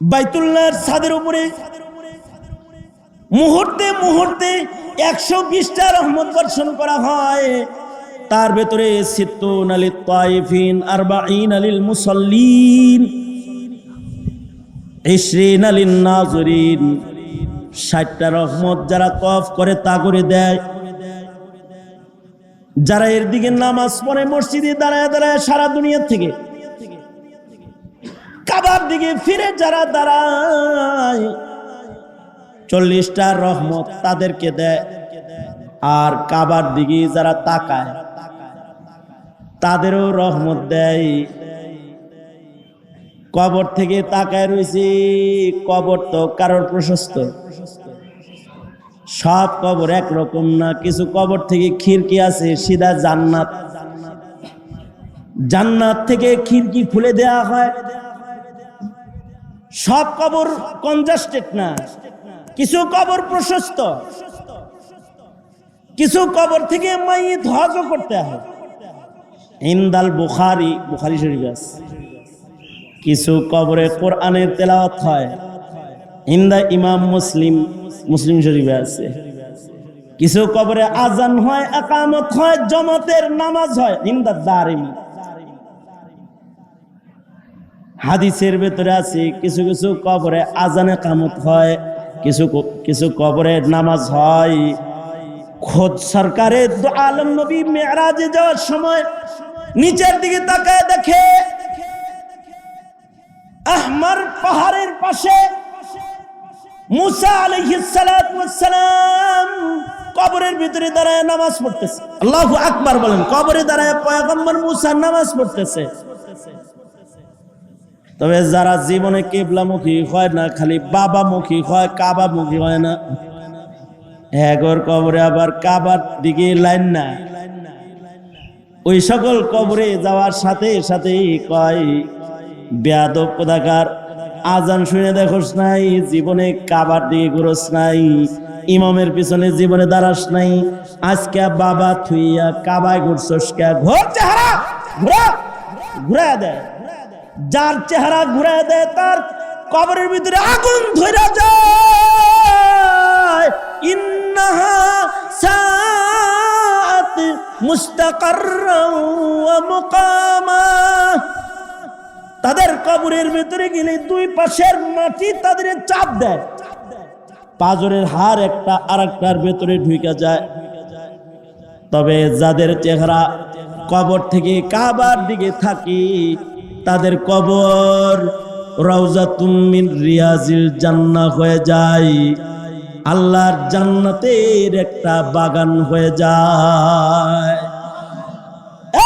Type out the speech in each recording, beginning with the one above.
বাইতুল্লাহর ছাদের উপরে মুহূর্তে মুহূর্তে একশো বিশটা রহমত বর্ষণ করা হয়। তার ভেতরে সিত্তুন আলী তাইফিন আরবাইন আলিল মুসল্লিন, ইশরিন আলিন নাজরিন। ষাটটা রহমত যারা কফ করে তা করে দেয়। যারা এর দিকে নামাজ পড়ে মসজিদে দাঁড়ায় দাঁড়ায় সারা দুনিয়া থেকে কাবার দিকে ফিরে যারা দাঁড়ায়, চল্লিশটা রহমত তাদেরকে দেয়। আর কাবার দিকে যারা তাকায়, তাদেরও রহমত দেয়। কবর থেকে তাকায় রয়েছে, কবর তো কারোর প্রশস্ত। সব কবর একরকম না, কিছু কবর থেকে খিড়কি আছে, সিধা জান্নাত। জান্নাত থেকে খিড়কি খুলে দেয়া হয়। সব কবর কনজাস্টেড না। কিছু কবর প্রশস্ত। কিছু কবর থেকে মাইত হজও করতে হয়। ইন্দাল বুখারি বুখারি শরীফ আছে। কিছু কবরে কোরআনের তেলাওয়াত হয়। ইন্দা ইমাম মুসলিম মুসলিম শরীফে আছে। কিছু কবরে আজান হয়, একামত হয়, জমাতের নামাজ হয়। ইন্দা দারিমি। হাদিসের ভেতরে আছে, কিছু কিছু কবরে আজানে কামত হয়, কিছু কিছু কবরে নামাজ হয়। খোদ সরকারের আলম নবী মেয়ারাজে যাওয়ার সময় নিচের দিকে তাকায় দেখে, আহমার পাহাড়ের পাশে মুসা আলাইহিসসালাম কবরের ভিতরে দাঁড়ায় নামাজ পড়তেছে। আল্লাহু আকবার বলেন, কবরে দাঁড়ায় পয়গম্বর মুসা নামাজ পড়তেছে। তবে যারা জীবনে কেবলামুখী হয় না, খালি বাবামুখী হয়, কাবামুখী হয় না। এগর কবরে আবার কাবার দিকে লাইন না। ওই সকল কবরে যাওয়ার সাথে সাথেই কয়, বেয়াদব আজান শুনে দেখোস নাই, জীবনে কাবার দিকে ঘুরোস নাই, ইমামের পিছনে জীবনে দাঁড়াস নাই, আজকে বাবা থুইয়া কাবায় ঘুরছস কে? ঘোর ঘুরা ঘুরা দেয়। যার চেহারা ঘুরে দেয় তার কবরের ভিতরে আগুন ধরে যায়। ইন্নাহা মুকামা। তাদের কবরের ভিতরে গেলে দুই পাশের মাটি তাদের চাপ দেয়। পাজরের হার একটা আরেকটার ভেতরে ঢুকে যায়। তবে যাদের চেহারা কবর থেকে কাবার দিকে থাকি তাদের কবর। রওজা তুমিন রিয়াজিল জান্না হয়ে যায়। আল্লাহর জান্নাতের একটা বাগান হয়ে যায়।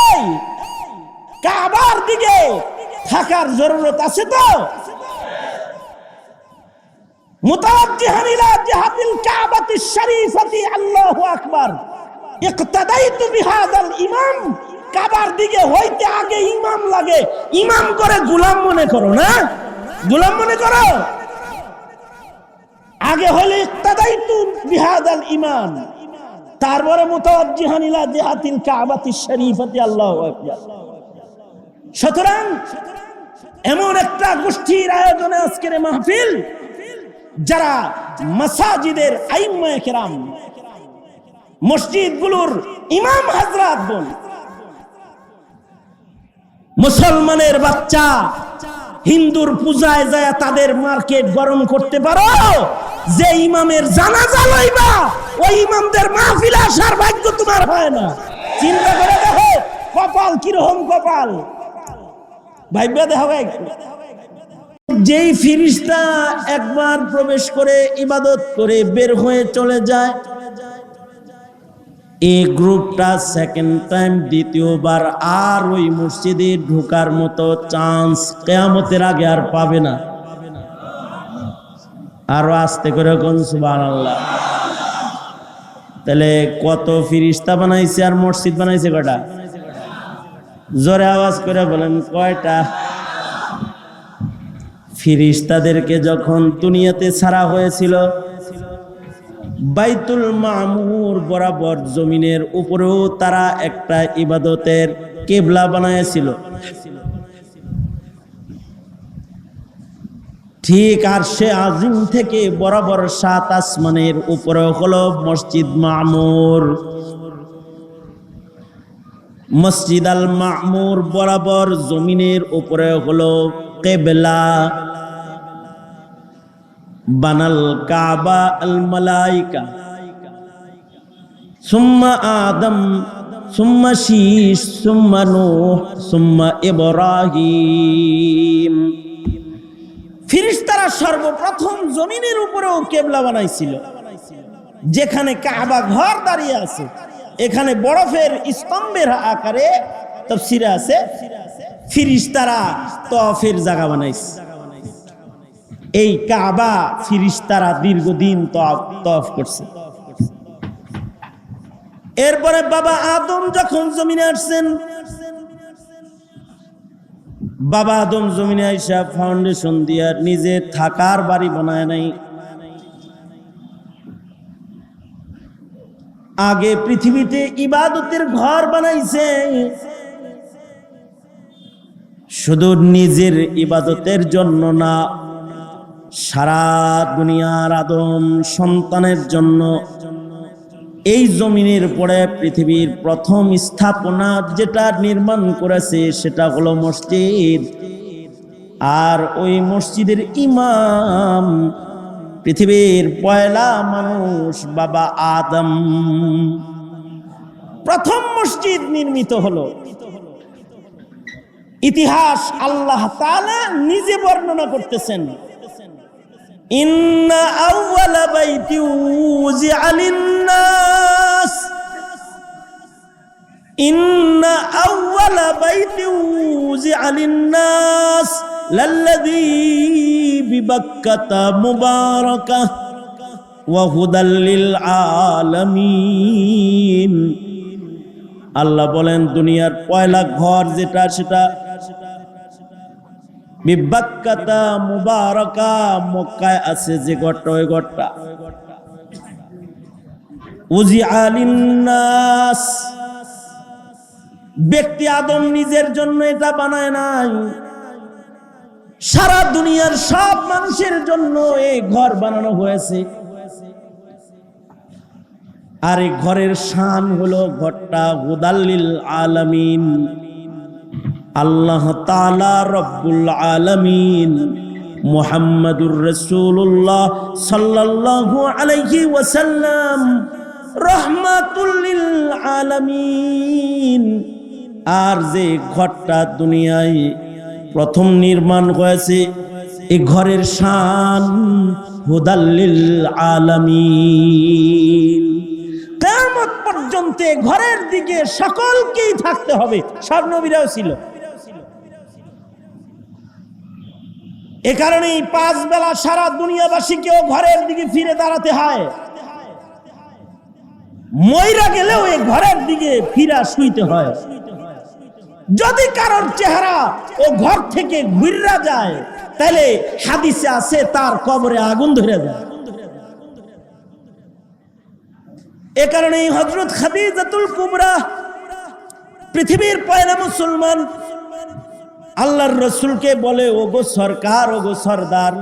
এই, কাবার দিকে থাকার জরুরত আছে তো? মুতাওয়াজ্জিহান ইলা জিহাতিল কাবাতি শরীফাতি, আল্লাহু আকবার। ইকতাদাইতু বিহাদাল ইমাম। কাবার দিকে হইতে আগে ইমাম লাগে। ইমাম করে গুলাম মনে করো, না? গুলাম মনে করো? আগে হলে বিহাদাল ইমাম। তারপরে মুতাওয়াজ্জিহান ইলা সুতরাং এমন একটা গোষ্ঠীর আয়োজনে আজকের মাহফিল, যারা মাসাজিদের আইম্মায়ে কেরাম, মসজিদগুলোর ইমাম হাজরাত বোন মুসলমানের বাচ্চা হিন্দুর পূজায় যায় তাদের মার্কেট গরম করতে পারো। যে ইমামের জানাজা লইবা, ওই ইমামদের মাহফিল আসার ভাগ্য তোমার হয় না। চিন্তা করে দেখো, কপাল কীরকম কপাল? ভাইবা দেখো যেই ফিরিস্তা একবার প্রবেশ করে ইবাদত করে বের হয়ে চলে যায় এই গ্রুপটা সেকেন্ড টাইম দ্বিতীয়বার আর ওই মসজিদে ঢোকার মতো চান্স কেয়ামতের আগে আর পাবে না। আরও আস্তে করে আল্লাহ তাহলে কত ফিরিস্তা বানাইছে আর মসজিদ বানাইছে কটা জোরে আওয়াজ করে বলেন, কয়টা? ফিরিস্তাদেরকে যখন দুনিয়াতে ছাড়া হয়েছিল বাইতুল মামুর বরাবর জমিনের উপরেও তারা একটা ইবাদতের কেবলা বানাইছিল। ঠিক আর সে আজিম থেকে বরাবর সাত আসমানের উপরে হলো মসজিদ মামুর। মসজিদ আল মামুর বরাবর জমিনের উপরে হলো কেবলা। বানাল কাবা আল মালাইকা। সুম্মা আদম, সুম্মা শীষ, সুম্মা নূহ, সুম্মা ইব্রাহিম। ফিরিস্তারা সর্বপ্রথম জমিনের উপরেও কেবলা বানাইছিল, যেখানে কাবা ঘর দাঁড়িয়ে আছে। এখানে বরফের স্তম্ভের আকারে তফসিরে আছে, ফিরিস্তারা তফের জায়গা বানাইছে। এই কাবা ফিরিস্তারা দীর্ঘদিন তফ করছে। এরপরে বাবা আদম যখন জমিনে আসছেন, বাবা আদম জমিনে আইসা ফাউন্ডেশন দিয়া নিজে থাকার বাড়ি বানায় নাই। আগে পৃথিবীতে ইবাদতের ঘর বানাইছে। শুধু নিজের ইবাদতের জন্য না সারা দুনিয়ার আদম সন্তানের জন্য এই জমিনের পরে পৃথিবীর প্রথম স্থাপনা যেটা নির্মাণ করেছে সেটা হলো মসজিদ। আর ওই মসজিদের ইমাম পৃথিবীর পয়লা মানুষ বাবা আদম। প্রথম মসজিদ নির্মিত হলো। ইতিহাস আল্লাহ তাআলা নিজে বর্ণনা করতেছেন। إن أول بيت وزع للناس إن أول بيت وزع للناس للذي ببكة مباركة وهدى للعالمين আল্লাহ বলেন দুনিয়ার পয়লা ঘর যেটা সেটা বিবাক্কাতা মুবারকা, মক্কায় আছে যে ঘরটা, ওই ঘরটা। উজি আলিন্নাস ব্যক্তি আদম নিজের জন্য এটা বানায় নাই। সারা দুনিয়ার সব মানুষের জন্য এই ঘর বানানো হয়েছে। আর এই ঘরের শান হলো ঘরটা হুদাল্লিল আলামিন। আল্লাহ তালা রব্বুল আলমিন মুহাম্মাদুর রসুল্লাহ সাল্লাল্লাহু আলাইহি ওয়াসাল্লাম রহমাতুল্লিল আলামিন। আর যে ঘরটা দুনিয়ায় প্রথম নির্মাণ হয়েছে এই ঘরের শান হুদাল্লিল আলামিন। কেমন পর্যন্ত ঘরের দিকে সকলকেই থাকতে হবে। সব ছিল। এ কারণেই পাঁচ বেলা সারা দুনিয়াবাসীকেও ঘরের দিকে ফিরে দাঁড়াতে হয়। ময়রা গেলেও এই ঘরের দিকে ফিরা শুইতে হয়। যদি কারোর চেহারা ও ঘর থেকে ঘুররা যায়, তাহলে হাদিসে আছে, তার কবরে আগুন ধরে যায়। এ কারণে হজরত খাদিজাতুল কুবরা, পৃথিবীর পয়লা মুসলমান আল্লাহর রসুলকে বলে, ওগো সরকার, ওগো সর্দার।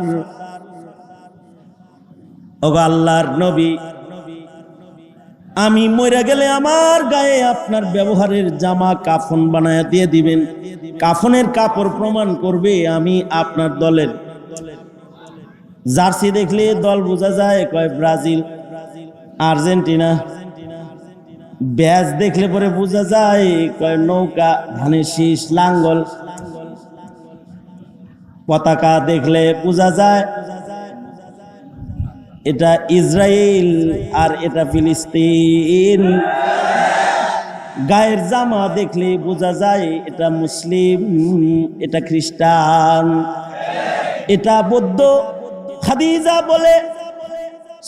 ওগো আল্লাহর নবী, আমি মরে গেলে আমার গায়ে আপনার ব্যবহারের জামা কাফন বানায় দিয়ে দিবেন। কাফনের কাপড় প্রমাণ করবে আমি আপনার দলের। জার্সি দেখলে দল বোঝা যায়, কয় ব্রাজিল, আর্জেন্টিনা। ব্যাস দেখলে পরে বোঝা যায়, কয় নৌকা, ধানের শীষ, লাঙ্গল। পতাকা দেখলে বোঝা যায়। এটা ইসরায়েল আর এটা ফিলিস্তিন। গায়ের জামা দেখলে বোঝা যায় এটা মুসলিম, এটা খ্রিস্টান। এটা বৌদ্ধ। খাদিজা বলে,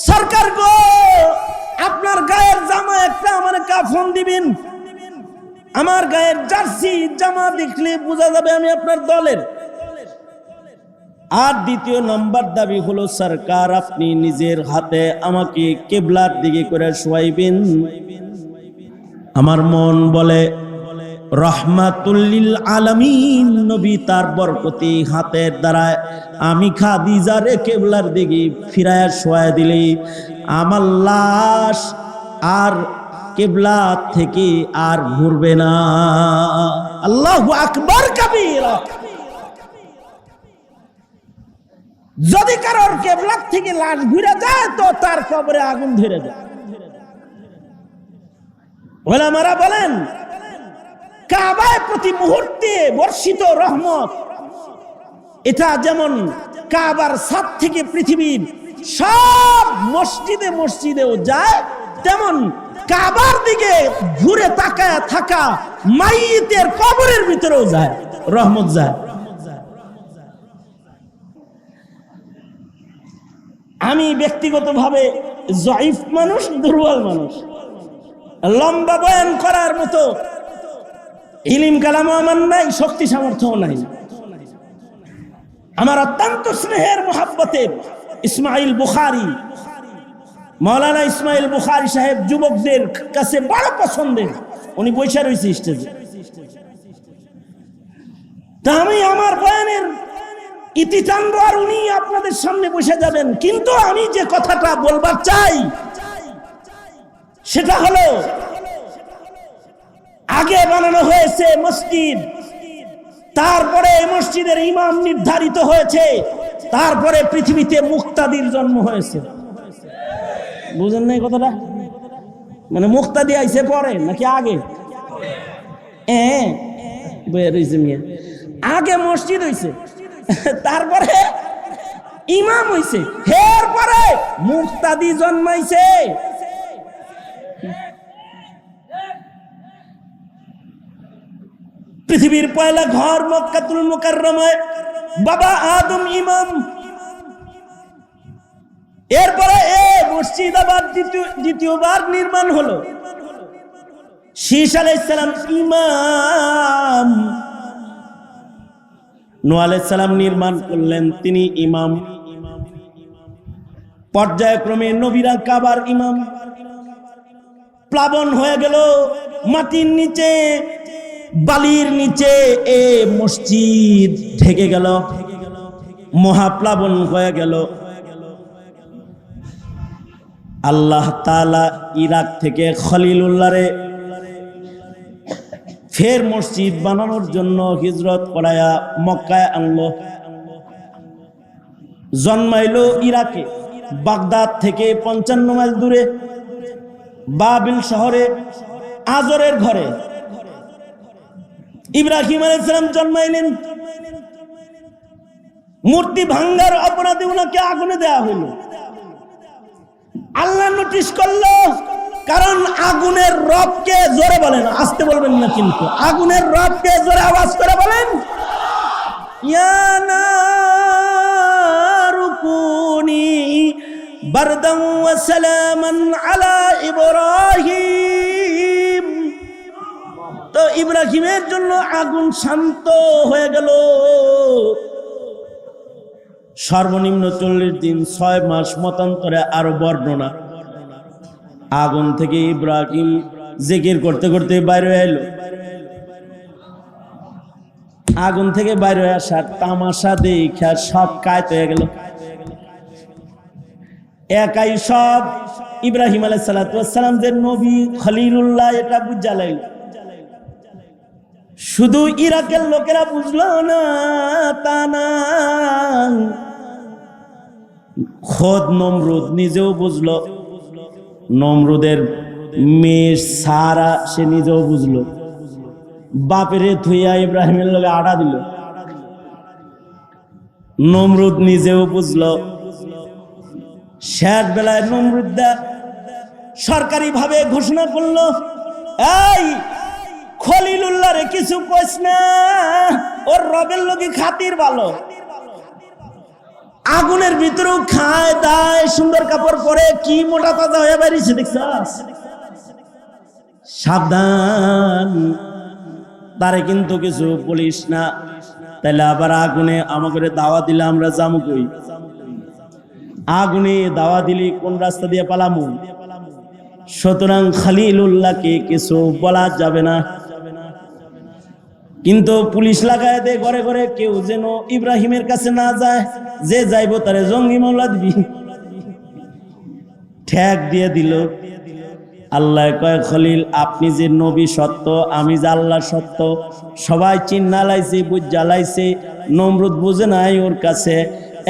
সরকার গো, আপনার গায়ের জামা একটা আমার কাফন দিবেন। আমার গায়ের জার্সি জামা দেখলে বোঝা যাবে আমি আপনার দলের। আর দ্বিতীয় নাম্বার দাবি হলো, সরকার আপনি নিজের হাতে আমাকে কেবলার দিকে করে শোয়াইবেন। আমার মন বলে, রহমাতুল্লিল আলামিন, নবী তার বরকতি হাতের দ্বারায় আমি খাদিজারে কেবলার দিকে ফিরায় শোয়া দিলে। আমার লাশ আর কেবলা থেকে আর ঘুরবে না। আল্লাহ আকবর, কবির! যদি কারোর কেবলার থেকে লাশ ঘুরে যায়, তো তার কবরে আগুন ধরে যায়। বলেন, কাবায় প্রতি মুহূর্তে বর্ষিত রহমত, এটা যেমন কাবার সাত থেকে পৃথিবীর সব মসজিদে মসজিদেও যায়, তেমন কাবার দিকে ঘুরে তাকায় থাকা মাইতের কবরের ভিতরেও যায়, রহমত যায়। আমি ব্যক্তিগতভাবে জয়ীফ মানুষ, দুর্বল মানুষ। লম্বা বয়ান করার মতো ইলিম কালামও আমার নাই, শক্তি সামর্থ্যও নাই। আমার অত্যন্ত স্নেহের মোহাব্বতের ইসমাইল বুখারি, মৌলানা ইসমাইল বুখারি সাহেব যুবকদের কাছে বড় পছন্দের, উনি বৈশা রয়েছে স্টেজে। তা আমি আমার বয়ানের ইতি টানবো আর উনি আপনাদের সামনে বসে যাবেন। কিন্তু আমি যে কথাটা বলবার চাই, সেটা হলো, আগে বানানো হয়েছে মসজিদ, তারপরে মসজিদের ইমাম নির্ধারিত হয়েছে, তারপরে পৃথিবীতে মুক্তাদির জন্ম হয়েছে। বুঝেন না কথাটা? মানে মুক্তাদি আইছে পরে, নাকি আগে। আগে মসজিদ হইছে। তারপরে ইমাম হইছে। এর পরে মুক্তাদি জন্মাইছে। পৃথিবীর পয়লা ঘর মক্কাতুল মুকাররমায় বাবা আদম ইমাম। এরপরে এ আবার দ্বিতীয়বার নির্মাণ হলো। শীষ আলাইসালাম ইমাম। নো আলাইসালাম নির্মাণ করলেন তিনি ইমাম। পর্যায়ক্রমে নবীরা কাবার ইমাম। প্লাবন হয়ে গেল মাটির নিচে, বালির নিচে, এ মসজিদ ঢেকে গেল, মহাপ্লাবন হয়ে গেল। আল্লাহ তালা ইরাক থেকে খলিলুল্লাহরে ফের মসজিদ বানানোর জন্য হিজরত করায়া মক্কায় আনলো। জন্মাইলো ইরাকে, বাগদাদ থেকে পঞ্চান্ন মাইল দূরে, বাবিল শহরে, আজরের ঘরে। ইব্রাহিম আলাইসালাম জন্মাইলেন। মূর্তি ভাঙ্গার অপরাধে ওনাকে আগুনে দেয়া হইল। আল্লাহ নোটিশ করল কারণ আগুনের রবকে জোরে বলেন, আসতে বলবেন না কিন্তু। আগুনের রবকে জোরে আওয়াজ করে বলেন তো ইব্রাহিমের জন্য আগুন শান্ত হয়ে গেল। সর্বনিম্ন চল্লিশ দিন ছয় মাস মতান্তরে আরও বর্ণনা। আগুন থেকে ইব্রাহিম জিকির করতে করতে বাইরে এলো। আগুন থেকে বাইরে আসার তামাশা দেখা সব কায়ত হয়ে গেল। একাই সব ইব্রাহিম আলাই সালাম যে নবী খলিলুল্লাহ এটা বুঝা লাগল। শুধু ইরাকের লোকেরা বুঝলো না, তা না। খোদ নমরুদ নিজেও বুঝলো। নমরুদের মেয়ে সারা সে নিজেও বুঝলো। বাপেরে থুইয়া ইব্রাহিমের লোকে আড়া দিল। নমরুদ নিজেও বুঝলো। শেষ বেলায় নমরুদ্দা সরকারি ভাবে ঘোষণা করল, এই খলিলুল্লাহ রে কিছু কইস না ওর রবের লোকে খাতির ভালো। আগুনের ভিতরেও খায়, দায়, সুন্দর কাপড় পরে কি মোটা তাজা হয়ে বেরিয়েছে দেখছাস সাবধান। তারে কিন্তু কিছু বলিস না। তাহলে আবার আগুনে আমাকে দাওয়া দিলে আমরা যাব কই? আগুনে দাওয়া দিলি কোন রাস্তা দিয়ে পালামু? সুতরাং খালিলুল্লাহকে কিছু বলা যাবে না। কিন্তু পুলিশ লাগায় দে ঘরে ঘরে, কেউ যেন ইব্রাহিমের কাছে না যায়, যে যাইব তারে জঙ্গি মামলা দিবি। ঠ্যাক দিয়ে দিল। আল্লাহ কয়, খলিল, আপনি যে নবী সত্য, আমি যে আল্লাহ সত্য, সবাই চিন্না লাইছে, বুঝা লাইছে, নমরুদ বুঝে নাই ওর কাছে,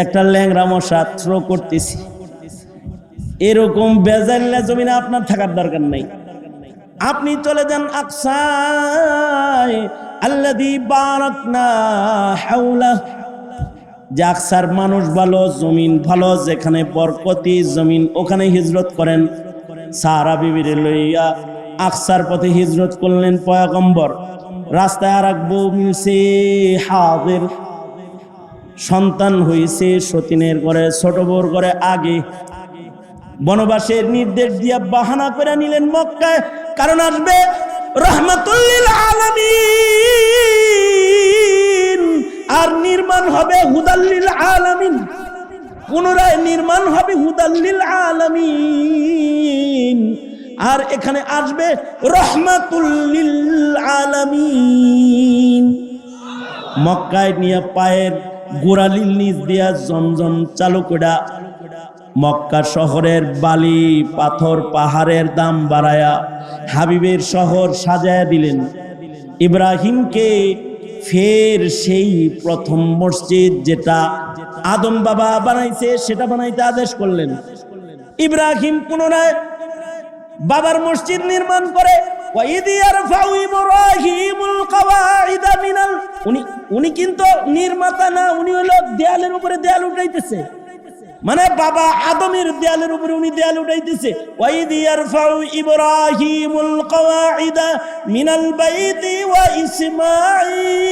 একটা ল্যাংরা মশা থ্রো করতেছি। এরকম বেজাল্লা জমিনে আপনার থাকার দরকার নাই। আপনি চলে যান আকসায় আল্লাদি বারাকনা হাওলা যে আকসার মানুষ ভালো, জমিন ভালো, যেখানে বরকতি, জমিন ওখানে হিজরত করেন। সারা বিবিরে লইয়া আকসার পথে হিজরত করলেন পয়গম্বর। রাস্তায় আর এক বউ মিলছে হাদের সন্তান হইছে সতীনের ঘরে, ছোট বউর ঘরে আগে। বনবাসের নির্দেশ দিয়া বাহানা করে নিলেন মক্কায়। কারণ আসবে রহমাতুল্লিল আলামিন। আর নির্মাণ হবে হুদাল্লিল আলামিন। পুনরায় নির্মাণ হবে হুদাল্লিল আলামিন। আর এখানে আসবে রহমাতুল্লিল আলামিন। মক্কায় নিয়ে পায়ের গোড়ালির নিচ দিয়া জমজম চালু করা মক্কা শহরের বালি, পাথর, পাহাড়ের দাম বাড়ায়া হাবিবের শহর সাজায়া দিলেন। ইব্রাহিমকে ফের সেই প্রথম মসজিদ যেটা আদম বাবা বানাইছে, সেটা বানাইতে আদেশ করলেন। ইব্রাহিম পুনরায় বাবার মসজিদ নির্মাণ করে উনি কিন্তু নির্মাতা না, উনি হলো দেয়ালের উপরে দেয়াল উঠাইতেছে। মানে বাবা আদমের দেয়ালের উপরে উনি দেয়াল উঠাইতেছে। ওয়াইদ ইয়ারফাউ ইব্রাহিমুল কওয়াইদা মিনাল বাইতি ওয়া ইসমাঈল।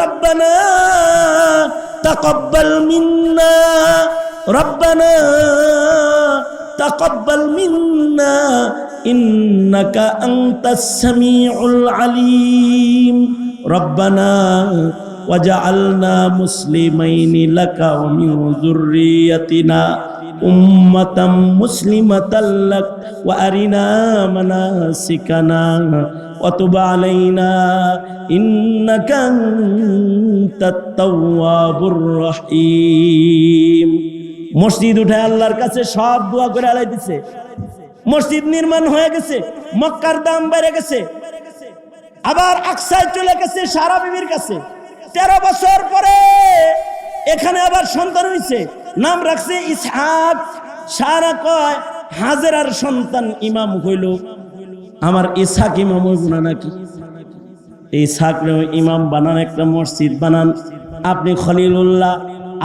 রব্বানা তাকাব্বাল মিন্না। রব্বানা তাকাব্বাল মিন্না। ইন্নাকা আনতাস সামিউল আলিম। রব্বানা وجعلنا مسلمين لك ومن ذريتنا أمة مسلمة لك وأرنا مناسكنا وتب علينا إنك أنت التواب الرحيم মসজিদ উঠে আল্লাহর কাছে সব দোয়া করে আলাই দিছে মসজিদ নির্মাণ হয়ে গেছে মক্কার দাম বেড়ে গেছে আবার আকসায় চলে গেছে সারা বিবির কাছে তেরো বছর পরে এখানে আবার সন্তান হয়েছে নাম রাখছে ইসহাক। সারা কয় হাজেরার সন্তান ইমাম হইল। আমার ইসহাক ইমাম হইব না নাকি? এই ইসহাক ইমাম বানান, একটা মসজিদ বানান। আপনি খলিলুল্লাহ,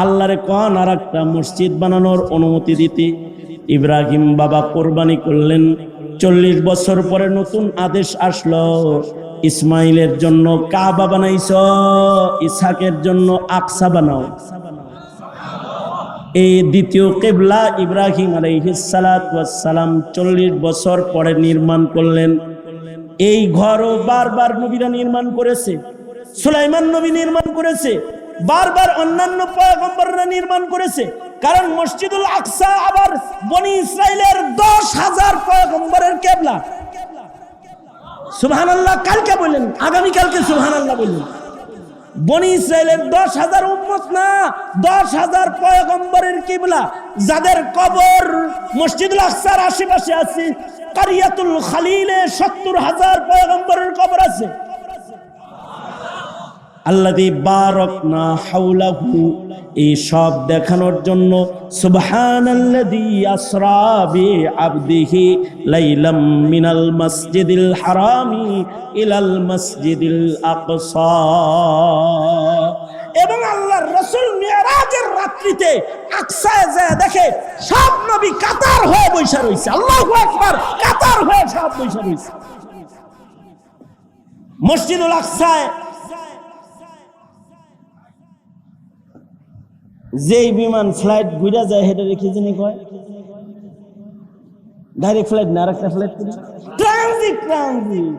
আল্লাহরে কন আর একটা মসজিদ বানানোর অনুমতি দিতে? ইব্রাহিম বাবা কোরবানি করলেন। চল্লিশ বছর পরে নতুন আদেশ আসলো। ইসমাইলের জন্য কাবা বানাইছ ইসাকের জন্য আকসা বানাও। এই দ্বিতীয় কেবলা ইব্রাহিম আলাইহিসালাম চল্লিশ বছর পরে নির্মাণ করলেন। এই ঘরও বারবার নবীরা নির্মাণ করেছে, সুলাইমান নবী নির্মাণ করেছে, বারবার অন্যান্য পয়গম্বররা নির্মাণ করেছে। কারণ মসজিদুল আকসা আবার বনি ইসরায়েলের দশ হাজার পয়গম্বরের কেবলা। সুবহান আল্লাহ কালকে বললেন, আগামীকালকে সুহান আল্লাহ বললেন। বনি ইসরায়েলের দশ হাজার উম্মত না, দশ হাজার পয়গম্বরের কিবলা, যাদের কবর মসজিদুল আকসার আশেপাশে আছে, কারিয়াতুল খালিলে সত্তর হাজার পয়গম্বরের কবর আছে। আল্লাদি বারক না হাউলাহু এই সব দেখানোর জন্য সুবহানাল্লাযী আসরা বি আবদিহি লাইলাম মিনাল মসজিদিল হারামি ইলাল মসজিদিল আকসা। এবং আল্লাহর রাসূল মিরাজের রাত্রিতে আকসায় যায় দেখে সব নবী কাতার হয়ে বৈশা রইছে। আল্লাহু আকবার, কাতার হয়ে সব বৈশা রইছে। মসজিদুল আকসায় যেই বিমান ফ্লাইট ঘুরে যায় হেঁটে রেখে যিনি কয় ডাইরেক্ট ফ্লাইট না, আরেকটা ফ্লাইট ট্রানজিট ট্রানজিট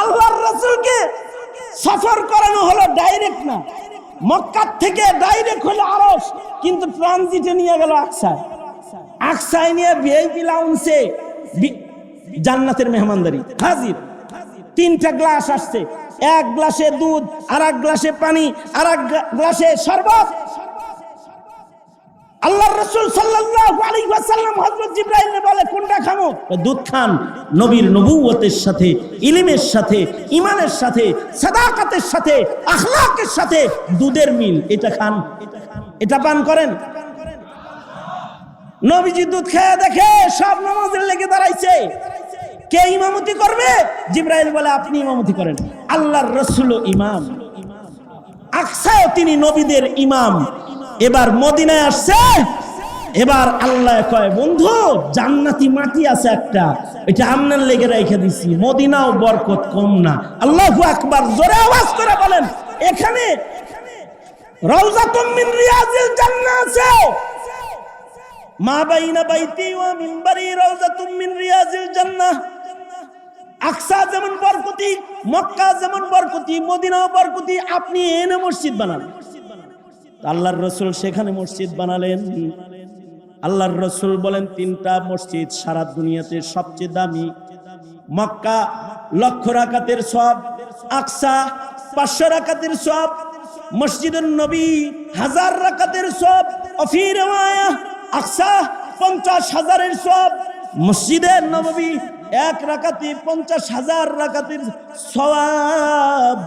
আল্লাহর রাসূলকে সফর করানো হলো ডাইরেক্ট না। মক্কার থেকে ডাইরেক্ট হলো আরস, কিন্তু ট্রানজিটে নিয়ে গেল আকসায় আকসায় নিয়ে ভিআইপি লাউন্সে জান্নাতের মেহমানদারি। হাজির। তিনটা গ্লাস আসছে। এক গ্লাসে দুধ আর এক গ্লাসে পানি আর এক গ্লাসে শরবত আল্লাহ রসুল ওয়াসাল্লাম হযরত জিবরাইলকে বলে, কোনটা খামো? দুধ খান, নবীর নবুয়তের সাথে, ইলমের সাথে ইমানের সাথে, সাদাকাতের সাথে, আখলাকের সাথে দুধের মিল। এটা খান, এটা পান করেন? নবীজি দুধ খেয়ে দেখে সব নামাজের লেগে দাঁড়াইছে। কে ইমামতি করবে? জিব্রাইল বলে, আপনি ইমামতি করেন। আল্লাহর রসুল ইমাম। আকসায় তিনি নবীদের ইমাম। এবার মদিনায় আসছে। এবার আল্লাহ কয়, বন্ধু, জান্নাতি মাটি আছে একটা। এটা আমনার লেগে রেখে দিছি। মদিনাও বরকত কম না। আল্লাহু আকবার, জোরে আওয়াজ করে বলেন, এখানে জান্নাহ আছে। মা বাইনা বাইতি ওয়া মিনবারি রওজাতুম মিন রিয়াজিল জান্নাহ। আকসা যেমন বরকতি, মক্কা যেমন বরকতি, মদিনাও বরকতি, আপনি এনে মসজিদ বানান। আল্লাহর রসুল সেখানে মসজিদ বানালেন। আল্লাহর রসুল বলেন, তিনটা মসজিদ সারা দুনিয়াতে সবচেয়ে দামি। মক্কা লক্ষ রাকাতের সব আকসা পাঁচশো রাকাতের সব মসজিদুল নবী হাজার রাকাতের সব অফির আকসা পঞ্চাশ হাজারের সব মসজিদের নবী এক রাকাতি পঞ্চাশ হাজার রাকাতির সওয়াব।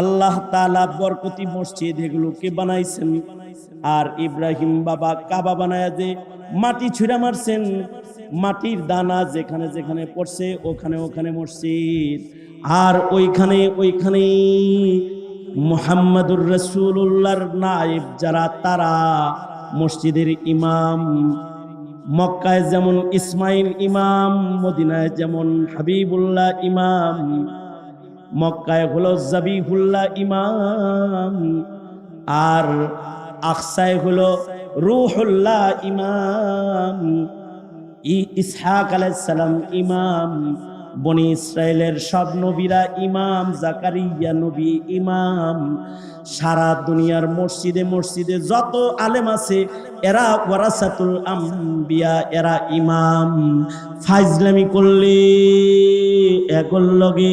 আল্লাহ তালা বরকতি মসজিদ এগুলোকে বানাইছেন? আর ইব্রাহিম বাবা কাবা বানায় যে মাটি ছুঁড়া মারছেন, মাটির দানা যেখানে যেখানে পড়ছে ওখানে ওখানে মসজিদ। আর ওইখানে ওইখানে মুহাম্মাদুর রসুল্লাহর নায়েব যারা তারা মসজিদের ইমাম। মক্কায় যেমন ইসমাইল ইমাম, মদিনায় যেমন হাবিবুল্লাহ ইমাম মক্কায় হলো জাবিহুল্লাহ ইমাম, আর আকসায় হলো রুহুল্লাহ ইমাম ইসহাক আলাইসালাম ইমাম, বনি ইসরায়েলের সব নবীরা ইমাম, জাকারিয়া নবী ইমাম, সারা দুনিয়ার মসজিদে মসজিদে যত আলেম আছে, এরা ওয়ারাসাতুল আম্বিয়া, এরা ইমাম। ফাইজলামি করলে একল লগে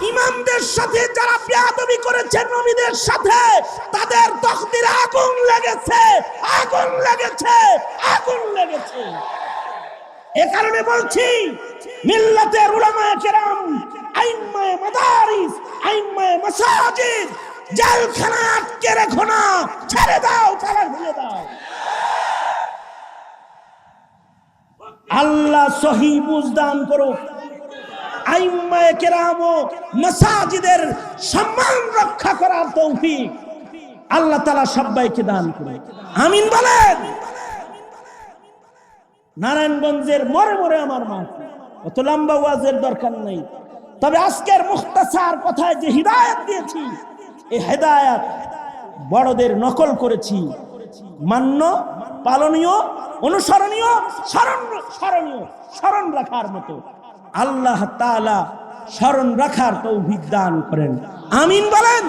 ইমামদের সাথে যারা বেয়াদবি করেছে নবীদের সাথে, তাদের তকদির আগুন লেগেছে আগুন লেগেছে আগুন লেগেছে। এ কারণে বলছি, মিল্লাতের উলামায়ে কেরাম, আইম্মায়ে মাদারিস, আইম্মায়ে মাসাজিদ, জেলখানা আটকে রেখো না, ছেড়ে দাও, তালা খুলে দাও। আল্লাহ সহি বুঝদান করুক। আইম্মায়ে কেরাম মাসাজিদের সম্মান রক্ষা করার তৌফিক আল্লাহ তালা সবাইকে দান করুক আমিন বলেন। নারায়ণগঞ্জের মরে মরে আমার মা। অত লম্বা ওয়াজের দরকার নেই। তবে আজকের মুখতাসার কথায় যে হিদায়াত দিয়েছি এই হেদায়াত বড়দের নকল করেছি। মান্য, পালনীয়, অনুসরণীয়, স্মরণ স্মরণীয়, স্মরণ রাখার মতো। আল্লাহ তালা স্মরণ রাখার তৌভিক দান করেন। আমিন বলেন।